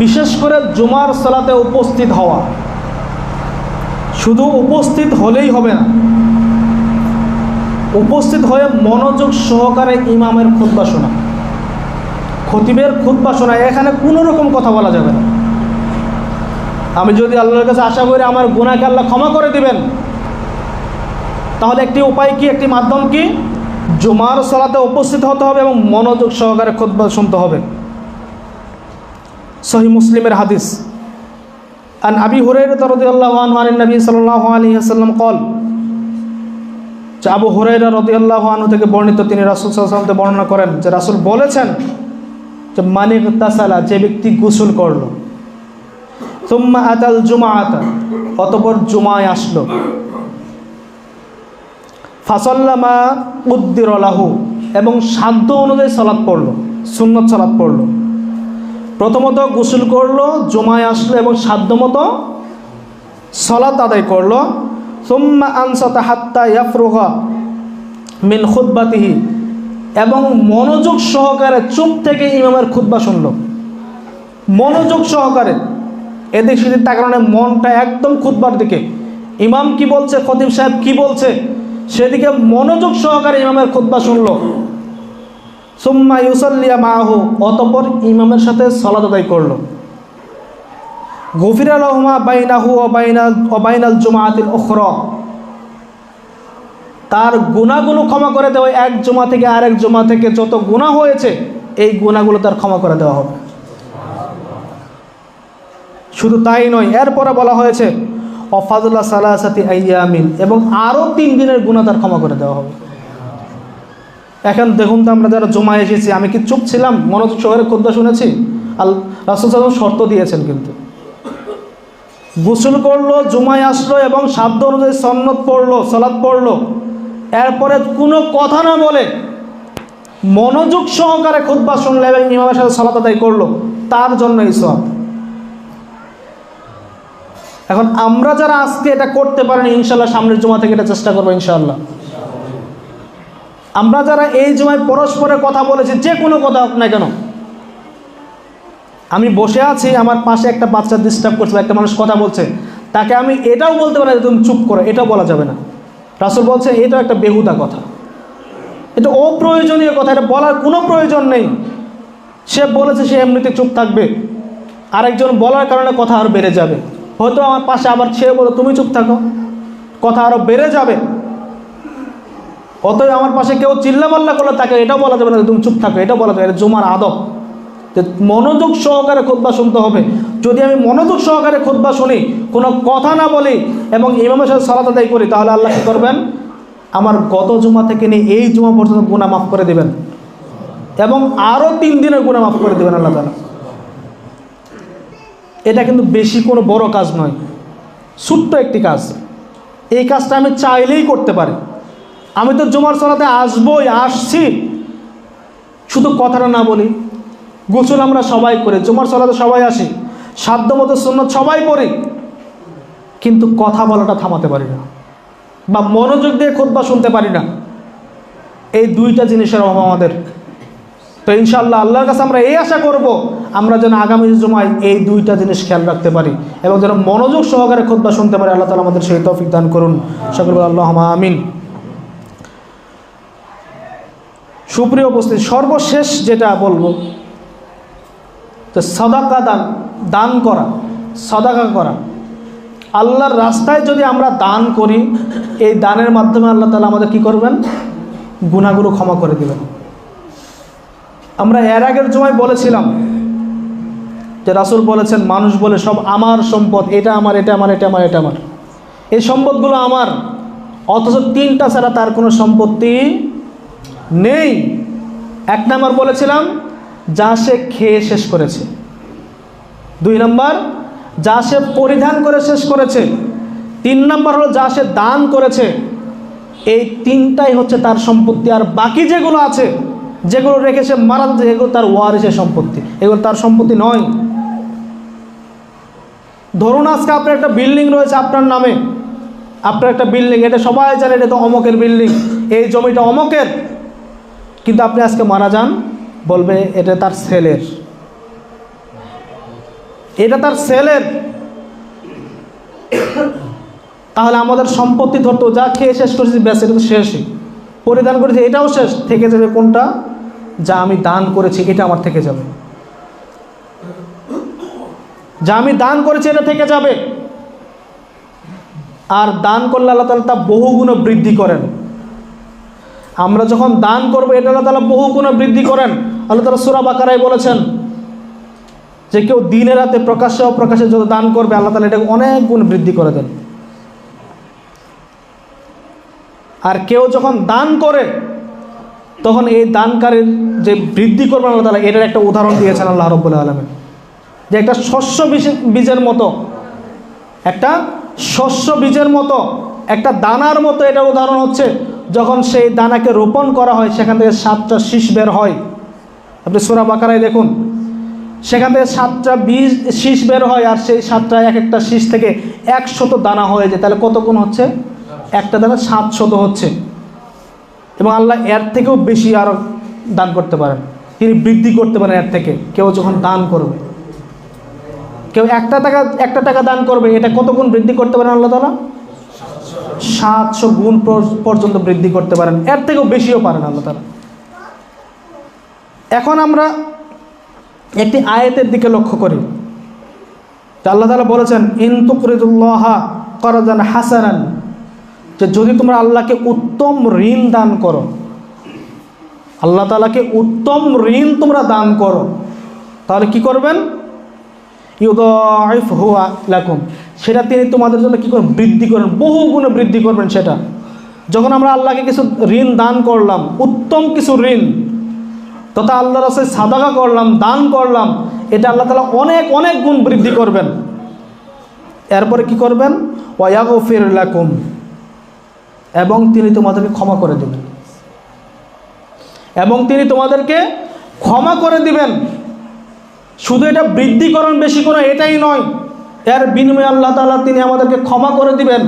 বিশেষ করে জুমার সালাতে উপস্থিত হওয়া। শুধু উপস্থিত হলেই হবে না, উপস্থিত হয়ে মনোযোগ সহকারে ইমামের খুদ্া শোনা। খতিবের খুদ্া শোনা, এখানে কোনো রকম কথা বলা যাবে না। আমি যদি আল্লাহর কাছে আশা করি আমার গুণাকে আল্লাহ ক্ষমা করে দিবেন, তাহলে একটি উপায় কি, একটি মাধ্যম কি? জুমার সালাতে উপস্থিত হতে হবে এবং মনোযোগ সহকারে খুদ্া শুনতে হবে। সহি মুসলিমের হাদিস। আন আবি হুরাইরাত রাদিয়াল্লাহু আনহু আন নবী সাল্লাল্লাহু আলী ওয়াসাল্লাম কল, যে আবু হুরাইরা আল্লাহ আনহু থেকে বর্ণিত তিনি রাসুল সাল্লামকে বর্ণনা করেন, যে রাসুল বলেছেন যে মানিক তাসালা যে ব্যক্তি গোসল করল তুম্মা আতাল জুমাআতা, অতপর জুমায় আসলো। ফাসল্লামা উদ্দির আলাহু এবং সাধ্য অনুযায়ী সলাপ পড়ল, সুন্নত সলাপ পড়ল। প্রথমত গোসল করল, জমায় আসলো এবং সাধ্যমতো সলাত আদায় করল। সুম্মা আনসাতা হাত্তা ইয়াফরুহা মিন খুদ্বাতিহি এবং মনোযোগ সহকারে চুপ থেকে ইমামের খুদ্া শুনল। মনোযোগ সহকারে। এদিক সেদিক তার কারণে মনটা একদম খুদ্বার দিকে। ইমাম কি বলছে, খতিব সাহেব কি বলছে, সেদিকে মনোযোগ সহকারে ইমামের খুদ্া শুনলো। সুম্মা ইউসাল্লিয়া মাহু অতপর ইমামের সাথে সলাদ আদায় করল। গফির আলহমা বাইনাহু অবাইনাল অবাইনাল জুমাতিল ওখর তার গুণাগুলো ক্ষমা করে দেওয়া এক জমা থেকে আরেক জমা থেকে যত গুণা হয়েছে, এই গুণাগুলো তার ক্ষমা করে দেওয়া হবে। শুধু তাই নয়, এরপরে বলা হয়েছে অফাজুল্লাহ সালাসাতি আইয়ামিন, এবং আরও তিন দিনের গুণা তার ক্ষমা করে দেওয়া হবে। এখন দেখুন তো আমরা যারা জমা এসেছি, আমি কি চুপ ছিলাম? মনোযোগ শহরে খুদ্া শুনেছি? আল রাসুল সাল্লাম শর্ত দিয়েছেন কিন্তু। গোসল করল, জুমায় আসলো এবং সাধ্য অনুযায়ী সন্নত পড়ল সলাদ পড়ল। এরপরে কোনো কথা না বলে মনোযোগ সহকারে খুদ্া শুনলে এবং ইমামের সাথে সলাত আদায় করল। তার জন্য এই সব। এখন আমরা যারা আজকে এটা করতে পারেন ইনশাল্লাহ সামনের জমা থেকে এটা চেষ্টা করব ইনশাল্লাহ আমরা যারা এই জমায় পরস্পরের কথা বলেছি, যে কোনো কথা হোক না কেন, আমি বসে আছি, আমার পাশে একটা বাচ্চা ডিস্টার্ব করছে একটা মানুষ কথা বলছে, তাকে আমি এটাও বলতে পারি তুমি চুপ করো, এটাও বলা যাবে না। রাসুল বলছে, এটাও একটা বেহুদা কথা। এটা অপ্রয়োজনীয় কথা, এটা বলার কোনো প্রয়োজন নেই। সে বলেছে, সে এমনিতে চুপ থাকবে। আরেকজন বলার কারণে কথা আরও বেড়ে যাবে। হয়তো আমার পাশে আবার ছেড়ে বলো তুমি চুপ থাকো। কথা আরও বেড়ে যাবে। অতএব আমার পাশে কেউ চিল্লাপাল্লা করলে তাকে এটাও বলা যাবে না তুমি চুপ থাকো, এটাও বলা যাবে এটা জুমার আদব। যে মনোযোগ সহকারে খুদ্া শুনতে হবে। যদি আমি মনোযোগ সহকারে খুদ্া শুনি, কোনো কথা না বলি এবং ইমামের সাথে সালাত আদায় করি, তাহলে আল্লাহ কী করবেন? আমার গত জুমা থেকে নিয়ে এই জুমা পর্যন্ত গুণা মাফ করে দেবেন। এবং আরও তিন দিনের গুণা মাফ করে দেবেন আল্লাহ তালা এটা কিন্তু বেশি কোনো বড় কাজ নয়, ছোট্ট একটি কাজ। এই কাজটা আমি চাইলেই করতে পারি। আমি তো জুমার সলাতে আসবই, আসছি। শুধু কথাটা না বলি, গোসল আমরা সবাই করে, জুমার সলাতে সবাই আসি, সাধ্য মতো সুন্নত সবাই পড়ি, কিন্তু কথা বলাটা থামাতে পারি না বা মনোযোগ দিয়ে খোদবা শুনতে পারি না। এই দুইটা জিনিসের অভাব আমাদের। তো ইনশাল্লাহ আল্লাহর কাছে আমরা এই আশা করব, আমরা যেন আগামী জমায় এই দুইটা জিনিস খেয়াল রাখতে পারি এবং যেন মনোযোগ সহকারে খোদবা শুনতে পারি। আল্লাহ তালা আমাদের সেই তৌফিক দান করুন। সকল আল্লাহ আমিন। সুপ্রিয় উপস্থিতি, সর্বশেষ যেটা বলব, তো সদাকা দান দান করা, সদাকা করা। আল্লাহর রাস্তায় যদি আমরা দান করি, এই দানের মাধ্যমে আল্লাহ তালা আমাদের কি করবেন? গুণাগুলো ক্ষমা করে দেবেন। আমরা এর আগের সময় বলেছিলাম যে রাসুল বলেছেন, মানুষ বলে সব আমার সম্পদ, এটা আমার এটা আমার এটা আমার এটা আমার। এই সম্পদগুলো আমার, অথচ তিনটা ছাড়া তার কোনো সম্পত্তি নেই। এক নম্বর বলেছিলাম, যা সে খেয়ে শেষ করেছে। দুই নম্বর, যা সে পরিধান করে শেষ করেছে। তিন নম্বর হলো, যা সে দান করেছে। এই তিনটাই হচ্ছে তার সম্পত্তি। আর বাকি যেগুলো আছে, যেগুলো রেখে সে মারা যাচ্ছে, এগুলো তার ওয়ারিসের সম্পত্তি। এগুলো তার সম্পত্তি নয়। ধরুন আজকে আপনার একটা বিল্ডিং রয়েছে আপনার নামে। আপনার একটা বিল্ডিং, এটা সবাই জানে, এটা তো অমকের বিল্ডিং। এই জমিটা অমকের। কিন্তু আপনি আজকে মারা যান, বলবে এটা তার ছেলের। এটা তার ছেলের। তাহলে আমাদের সম্পত্তি ধরতো যা খেয়ে শেষ করেছি, ব্যাস, এটা তো শেষই। পরিধান করেছি, এটাও শেষ। থেকে যাবে কোনটা? যা আমি দান করেছি, এটা আমার থেকে যাবে। যা আমি দান করেছি, এটা থেকে যাবে। আর দান করলে আল্লাহ তালা তা বহু গুণ বৃদ্ধি করেন। আমরা যখন দান করব, এটা আল্লাহ তালা বহু গুণ বৃদ্ধি করেন। আল্লাহ তালা সুরা বাকারাই বলেছেন যে কেউ দিনে রাতে প্রকাশ্যে অপ্রকাশ্যে যত দান করবে, আল্লাহ তালা এটাকে অনেক গুণ বৃদ্ধি করে দেন। আর কেউ যখন দান করে, তখন এই দানকারীর যে বৃদ্ধি করবেন আল্লাহ তালা এটার একটা উদাহরণ দিয়েছেন আল্লাহ রব্বুল আলমেন। যে একটা শস্য বীজ- বীজের মতো, একটা শস্য বীজের মতো, একটা দানার মতো এটার উদাহরণ হচ্ছে যখন সেই দানাকে রোপণ করা হয়, সেখান থেকে সাতটা শীষ বের হয়। আপনি সোরা বাকারায় দেখুন। সেখান থেকে সাতটা বীজ, শীষ বের হয় আর সেই সাতটা এক একটা শীষ থেকে একশত দানা হয়ে যায়। তাহলে কত গুণ হচ্ছে? একটা দানা সাতশত হচ্ছে। এবং আল্লাহ এর থেকেও বেশি আরও দান করতে পারেন। তিনি বৃদ্ধি করতে পারেন এর থেকে। কেউ যখন দান করবে, কেউ একটা টাকা একটা টাকা দান করবে, এটা কত গুণ বৃদ্ধি করতে পারেন আল্লাহ তালা সাতশো গুণ পর্যন্ত বৃদ্ধি করতে পারেন। এর থেকেও বেশিও পারেন আল্লাহ তালা এখন আমরা একটি আয়াতের দিকে লক্ষ্য করি। আল্লাহ তালা বলেছেন ইনতুকরিদুল্লাহ করজান হাসানান যে যদি তোমরা আল্লাহকে উত্তম ঋণ দান করো, আল্লাহ তালাকে উত্তম ঋণ তোমরা দান করো, তাহলে কি করবেন? ইউদাইফ হুয়া লাকুম। সেটা তিনি তোমাদের জন্য কী করবেন? বৃদ্ধি করেন বহু গুণে বৃদ্ধি করবেন সেটা। যখন আমরা আল্লাহকে কিছু ঋণ দান করলাম, উত্তম কিছু ঋণ, তথা আল্লাহ রাসে সাদাকা করলাম, দান করলাম, এটা আল্লাহ তালা অনেক অনেক গুণ বৃদ্ধি করবেন। এরপরে কি করবেন? ওয়াগফির লাকুম। এবং তিনি তোমাদেরকে ক্ষমা করে দেবেন। এবং তিনি তোমাদেরকে ক্ষমা করে দিবেন। শুধু এটা বৃদ্ধিকরণ বেশি করে এটাই নয়, এর বিনিময়ে আল্লাহ তালা তিনি আমাদেরকে ক্ষমা করে দিবেন।